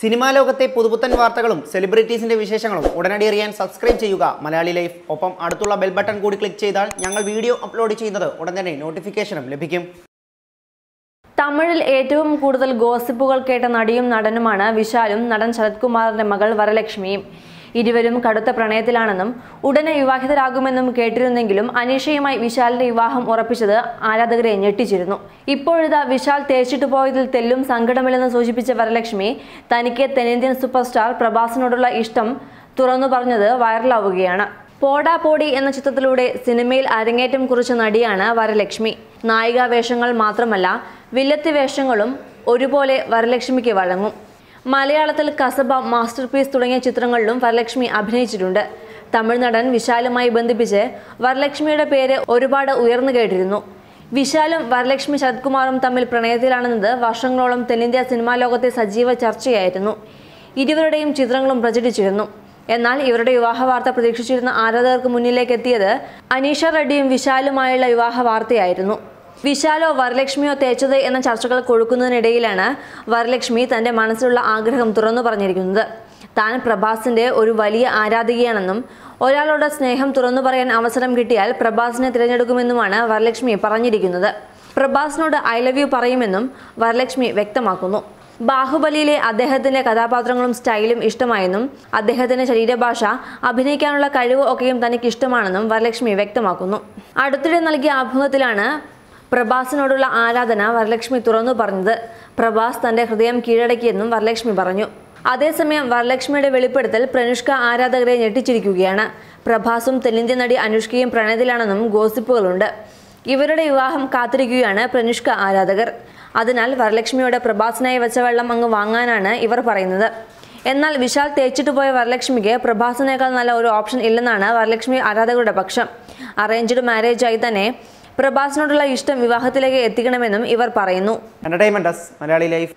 Cinema ലോകത്തെ പുതുപുത്തൻ വാർത്തകളും സെലിബ്രിറ്റീസിന്റെ വിശേഷങ്ങളും ഉടനടി അറിയാൻ സബ്സ്ക്രൈബ് ചെയ്യുക. മലയാളി ലൈഫ്. ഒപ്പം അടുത്തുള്ള ബെൽ ബട്ടൺ കൂടി ക്ലിക്ക് ചെയ്താൽ ഞങ്ങൾ വീഡിയോ അപ്ലോഡ് ചെയ്യുന്നത് ഉടൻ തന്നെ നോട്ടിഫിക്കേഷനും ലഭിക്കും. തമിഴിൽ ഏറ്റവും കൂടുതൽ ഗോസിപ്പുകൾ കേട്ട നടിയും നടനുമാണ് വിശാലും. നടൻ ശരത് കുമാറിന്റെ മകൾ വരലക്ഷ്മിയും. ഇരുവരും കടുത്ത പ്രണയത്തിലാണെന്നും ഉടനെ വിവാഹിതരാകുമെന്നും കേട്ടിരുന്നെങ്കിലും അനീഷയുമായി വിശാലിന്റെ വിവാഹം ഉറപ്പിച്ചത് ആരാധകരെ ഞെട്ടിച്ചിരുന്നു. ഇപ്പോഴിതാ വിശാൽ തേച്ചിട്ടു പോയതിൽ തെല്ലും സങ്കടമില്ലെന്ന് സൂചിപ്പിച്ച വരലക്ഷ്മി തനിക്ക് തെന്നിന്ത്യൻ സൂപ്പർ സ്റ്റാർ പ്രഭാസിനോടുള്ള ഇഷ്ടം തുറന്നു പറഞ്ഞത് വൈറലാവുകയാണ്. പോടാ പോടി എന്ന ചിത്രത്തിലൂടെ സിനിമയിൽ അരങ്ങേറ്റം കുറിച്ച നടിയാണ് വരലക്ഷ്മി. നായികാവേഷങ്ങൾ മാത്രമല്ല വില്ലത്തി വേഷങ്ങളും ഒരുപോലെ വരലക്ഷ്മിക്ക് വഴങ്ങും. മലയാളത്തിൽ കസബ മാസ്റ്റർ പീസ് തുടങ്ങിയ ചിത്രങ്ങളിലും വരലക്ഷ്മി അഭിനയിച്ചിട്ടുണ്ട്. തമിഴ് നടൻ വിശാലുമായി ബന്ധിപ്പിച്ച് വരലക്ഷ്മിയുടെ പേര് ഒരുപാട് ഉയർന്നു കേട്ടിരുന്നു. വിശാലും വരലക്ഷ്മി ശരത്കുമാറും തമ്മിൽ പ്രണയത്തിലാണെന്നത് വർഷങ്ങളോളം തെന്നിന്ത്യ സിനിമാ ലോകത്തെ സജീവ ചർച്ചയായിരുന്നു. ഇരുവരുടെയും ചിത്രങ്ങളും പ്രചരിച്ചിരുന്നു. എന്നാൽ ഇവരുടെ വിവാഹ വാർത്ത പ്രതീക്ഷിച്ചിരുന്ന ആരാധകർക്ക് മുന്നിലേക്ക് എത്തിയത് അനീഷ റെഡ്ഡിയും വിശാലുമായുള്ള വിവാഹ വാർത്തയായിരുന്നു. വിശാലോ വരലക്ഷ്മിയോ തേച്ചത് എന്ന ചർച്ചകൾ കൊഴുക്കുന്നതിനിടയിലാണ് വരലക്ഷ്മി തന്റെ മനസ്സിലുള്ള ആഗ്രഹം തുറന്നു പറഞ്ഞിരിക്കുന്നത്. താൻ പ്രഭാസിന്റെ ഒരു വലിയ ആരാധികയാണെന്നും ഒരാളോട് സ്നേഹം തുറന്നു പറയാൻ അവസരം കിട്ടിയാൽ പ്രഭാസിനെ തിരഞ്ഞെടുക്കുമെന്നുമാണ് വരലക്ഷ്മി പറഞ്ഞിരിക്കുന്നത്. പ്രഭാസിനോട് ഐ ലവ് യു പറയുമെന്നും വരലക്ഷ്മി വ്യക്തമാക്കുന്നു. ബാഹുബലിയിലെ അദ്ദേഹത്തിന്റെ കഥാപാത്രങ്ങളും സ്റ്റൈലും ഇഷ്ടമായെന്നും അദ്ദേഹത്തിന്റെ ശരീരഭാഷ അഭിനയിക്കാനുള്ള കഴിവ് ഒക്കെയും തനിക്ക് ഇഷ്ടമാണെന്നും വരലക്ഷ്മി വ്യക്തമാക്കുന്നു. അടുത്തിടെ നൽകിയ അഭിമുഖത്തിലാണ് പ്രഭാസിനോടുള്ള ആരാധന വരലക്ഷ്മി തുറന്നു പറഞ്ഞത്. പ്രഭാസ് തന്റെ ഹൃദയം കീഴടക്കിയെന്നും വരലക്ഷ്മി പറഞ്ഞു. അതേസമയം വരലക്ഷ്മിയുടെ വെളിപ്പെടുത്തൽ പ്രനുഷ്ക ആരാധകരെ ഞെട്ടിച്ചിരിക്കുകയാണ്. പ്രഭാസും തെന്നിന്ത്യൻ നടി അനുഷ്കയും പ്രണയത്തിലാണെന്നും ഗോസിപ്പുകളുണ്ട്. ഇവരുടെ വിവാഹം കാത്തിരിക്കുകയാണ് പ്രനുഷ്ക ആരാധകർ. അതിനാൽ വരലക്ഷ്മിയോട് പ്രഭാസിനായി വെച്ച വെള്ളം അങ്ങ് വാങ്ങാനാണ് ഇവർ പറയുന്നത്. എന്നാൽ വിശാൽ തേച്ചിട്ട് പോയ വരലക്ഷ്മിക്ക് പ്രഭാസിനേക്കാൾ നല്ല ഒരു ഓപ്ഷൻ ഇല്ലെന്നാണ് വരലക്ഷ്മി ആരാധകരുടെ പക്ഷം. അറേഞ്ച്ഡ് മാരേജായി തന്നെ പ്രഭാസിനോടുള്ള ഇഷ്ടം വിവാഹത്തിലേക്ക് എത്തിക്കണമെന്നും ഇവർ പറയുന്നു. Entertainment life.